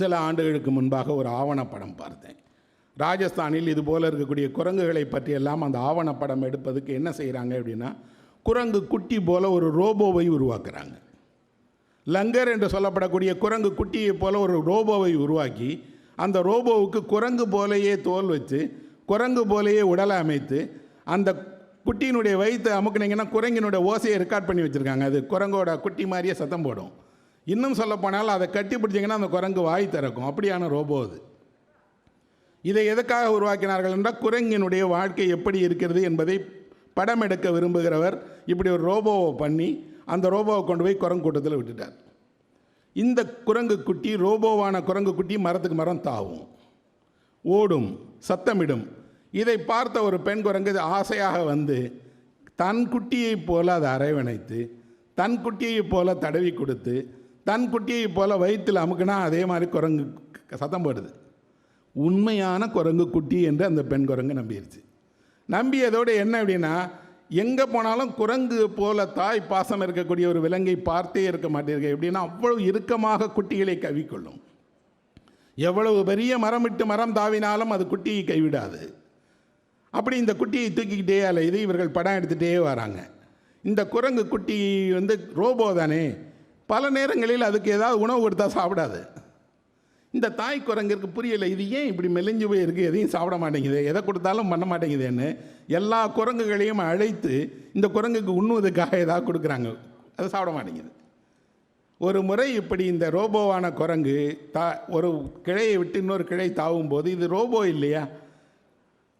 சில ஆண்டுகளுக்கு முன்பாக ஒரு ஆவணப்படம் பார்த்தேன். ராஜஸ்தானில் இது போல இருக்கக்கூடிய குரங்குகளை பற்றியெல்லாம் அந்த ஆவணப்படம் எடுப்பதுக்கு என்ன செய்கிறாங்க அப்படின்னா குரங்கு குட்டி போல் ஒரு ரோபோவை உருவாக்குறாங்க. லங்கர் என்று சொல்லப்படக்கூடிய குரங்கு குட்டியை போல் ஒரு ரோபோவை உருவாக்கி அந்த ரோபோவுக்கு குரங்கு போலேயே தோல் வச்சு குரங்கு போலேயே உடலை அமைத்து அந்த குட்டியினுடைய வயிற்று அமுக்குனீங்கன்னா குரங்கினுடைய ஓசையை ரெக்கார்ட் பண்ணி வச்சுருக்காங்க. அது குரங்கோட குட்டி மாதிரியே சத்தம் போடும். இன்னும் சொல்லப்போனால் அதை கட்டி பிடிச்சிங்கன்னா அந்த குரங்கு வாய் திறக்கும். அப்படியான ரோபோ அது. இதை எதற்காக உருவாக்கினார்கள் என்றால் குரங்கினுடைய வாழ்க்கை எப்படி இருக்கிறது என்பதை படம் எடுக்க விரும்புகிறவர் இப்படி ஒரு ரோபோவை பண்ணி அந்த ரோபோவை கொண்டு போய் குரங்கு கூட்டத்தில் விட்டுட்டார். இந்த குரங்கு குட்டி ரோபோவான குரங்கு குட்டி மரத்துக்கு மரம் தாவும். ஓடும் சத்தமிடும். இதை பார்த்த ஒரு பெண் குரங்கு இது ஆசையாக வந்து தன் குட்டியைப் போல அதை அரவணைத்து தன் குட்டியைப் போல தடவி கொடுத்து தன் குட்டியை போல வயிற்றில் அமுக்குனா அதே மாதிரி குரங்கு சத்தம் போடுது. உண்மையான குரங்கு குட்டி என்று அந்த பெண் குரங்கு நம்பிடுச்சு நம்பியதோடு என்ன அப்படின்னா எங்கே போனாலும் குரங்கு போல தாய் பாசம் இருக்கக்கூடிய ஒரு விலங்கை பார்த்தே இருக்க மாட்டீர்கள். எப்படின்னா அவ்வளவு இறுக்கமாக குட்டிகளை கவிக்கொள்ளும் எவ்வளவு பெரிய மரம் விட்டு மரம் தாவினாலும் அது குட்டியை கைவிடாது. அப்படி இந்த குட்டியை தூக்கிக்கிட்டே அலையுது இவர்கள் படம் எடுத்துகிட்டே வராங்க. இந்த குரங்கு குட்டி வந்து ரோபோ தானே? பல நேரங்களில் அதுக்கு ஏதாவது உணவு கொடுத்தா சாப்பிடாது. இந்த தாய் குரங்கிற்கு புரியலை இது ஏன் இப்படி மெலிஞ்சு போய் இருக்கு எதையும் சாப்பிட மாட்டேங்குது எதை கொடுத்தாலும் பண்ண மாட்டேங்குதுன்னு எல்லா குரங்குகளையும் அழைத்து இந்த குரங்குக்கு உண்ணுவதுக்காக ஏதாவது கொடுக்குறாங்க. அதை சாப்பிட மாட்டேங்குது. ஒரு முறை இப்படி இந்த ரோபோவான குரங்கு தா ஒரு கிளையை விட்டு இன்னொரு கிளை தாவும் போது இது ரோபோ இல்லையா?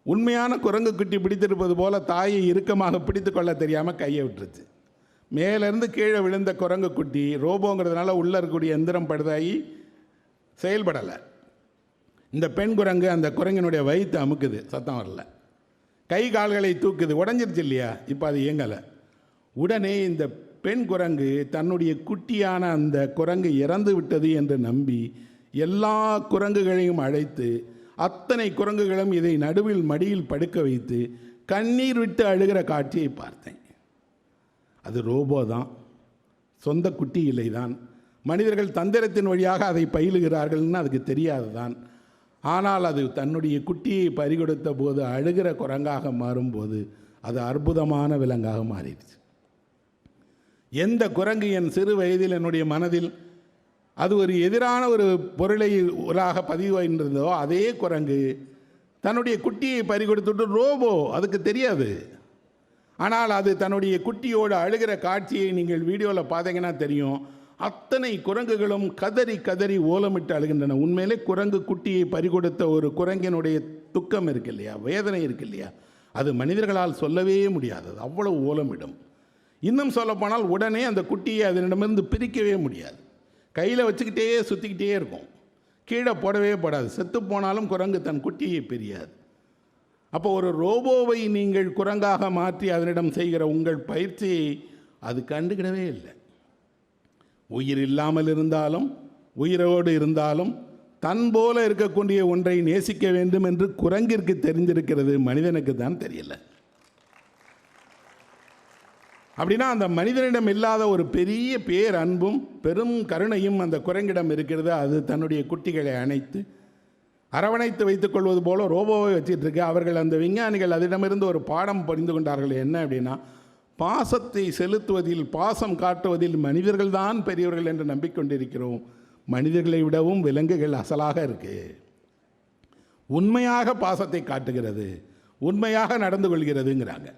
உண்மையான குரங்கு குட்டி பிடித்திருப்பது போல தாயை இறுக்கமாக பிடித்து கொள்ள தெரியாமல் கையை விட்டுருச்சு. மேலேருந்து கீழே விழுந்த குரங்கு குட்டி ரோபோங்கிறதுனால உள்ளே இருக்கக்கூடிய எந்திரம் படுதாகி செயல்படலை. இந்த பெண் குரங்கு அந்த குரங்கினுடைய வயிற்று அமுக்குது சத்தம் வரல. கை கால்களை தூக்குது உடஞ்சிருச்சு இல்லையா? இப்போ அது இயங்கலை. உடனே இந்த பெண் குரங்கு தன்னுடைய குட்டியான அந்த குரங்கு இறந்து விட்டது என்று நம்பி எல்லா குரங்குகளையும் அழைத்து அத்தனை குரங்குகளும் இதை நடுவில் மடியில் படுக்க வைத்து கண்ணீர் விட்டு அழுகிற காட்சியை பார்த்தேன். அது ரோபோ தான். சொந்த குட்டி இல்லை தான். மனிதர்கள் தந்திரத்தின் வழியாக அதை பயிலுகிறார்கள்னு அதுக்கு தெரியாது தான். ஆனால் அது தன்னுடைய குட்டியை பறிகொடுத்த போது அழுகிற குரங்காக மாறும்போது அது அற்புதமான விலங்காக மாறிடுச்சு. எந்த குரங்கு என் சிறு வயதில் என்னுடைய மனதில் அது ஒரு எதிரான ஒரு பொருளை உலாக பதிவாயிருந்ததோ அதே குரங்கு தன்னுடைய குட்டியை பறிகொடுத்துட்டு ரோபோ அதுக்கு தெரியாது. ஆனால் அது தன்னுடைய குட்டியோடு அழுகிற காட்சியை நீங்கள் வீடியோவில் பார்த்தீங்கன்னா தெரியும். அத்தனை குரங்குகளும் கதறி கதறி ஓலமிட்டு அழுகின்றன. உண்மையிலே குரங்கு குட்டியை பறிகொடுத்த ஒரு குரங்கினுடைய துக்கம் இருக்கு இல்லையா? வேதனை இருக்கு இல்லையா? அது மனிதர்களால் சொல்லவே முடியாது. அவ்வளவு ஓலமிடும். இன்னும் சொல்லப்போனால் உடனே அந்த குட்டியை அதனிடமிருந்து பிரிக்கவே முடியாது. கையில் வச்சுக்கிட்டே சுற்றிக்கிட்டே இருக்கும். கீழே போடவே போடாது. செத்து போனாலும் குரங்கு தன் குட்டியை பிரியாது. அப்போ ஒரு ரோபோவை நீங்கள் குரங்காக மாற்றி அதனிடம் செய்கிற உங்கள் பயிற்சியை அது கண்டுக்கிடவே இல்லை. உயிர் இல்லாமல் இருந்தாலும் உயிரோடு இருந்தாலும் தன் போல இருக்கக்கூடிய ஒன்றை நேசிக்க வேண்டும் என்று குரங்கிற்கு தெரிந்திருக்கிறது மனிதனுக்கு தான் தெரியல. அப்படின்னா அந்த மனிதனிடம் இல்லாத ஒரு பெரிய பேர் அன்பும் பெரும் கருணையும் அந்த குரங்கிடம் இருக்கிறது. அது தன்னுடைய குட்டிகளை அணைத்து அரவணைத்து வைத்துக் கொள்வது போல ரோபோவை வச்சிட்டு இருக்கு அவர்கள் அந்த விஞ்ஞானிகள் அதிடமிருந்து ஒரு பாடம் புரிந்து கொண்டார்கள். என்ன அப்படின்னா பாசத்தை செலுத்துவதில் பாசம் காட்டுவதில் மனிதர்கள் தான் பெரியவர்கள் என்று நம்பிக்கொண்டிருக்கிறோம். மனிதர்களை விடவும் விலங்குகள் அசலாக இருக்கு. உண்மையாக பாசத்தை காட்டுகிறது உண்மையாக நடந்து கொள்கிறதுங்கிறாங்க.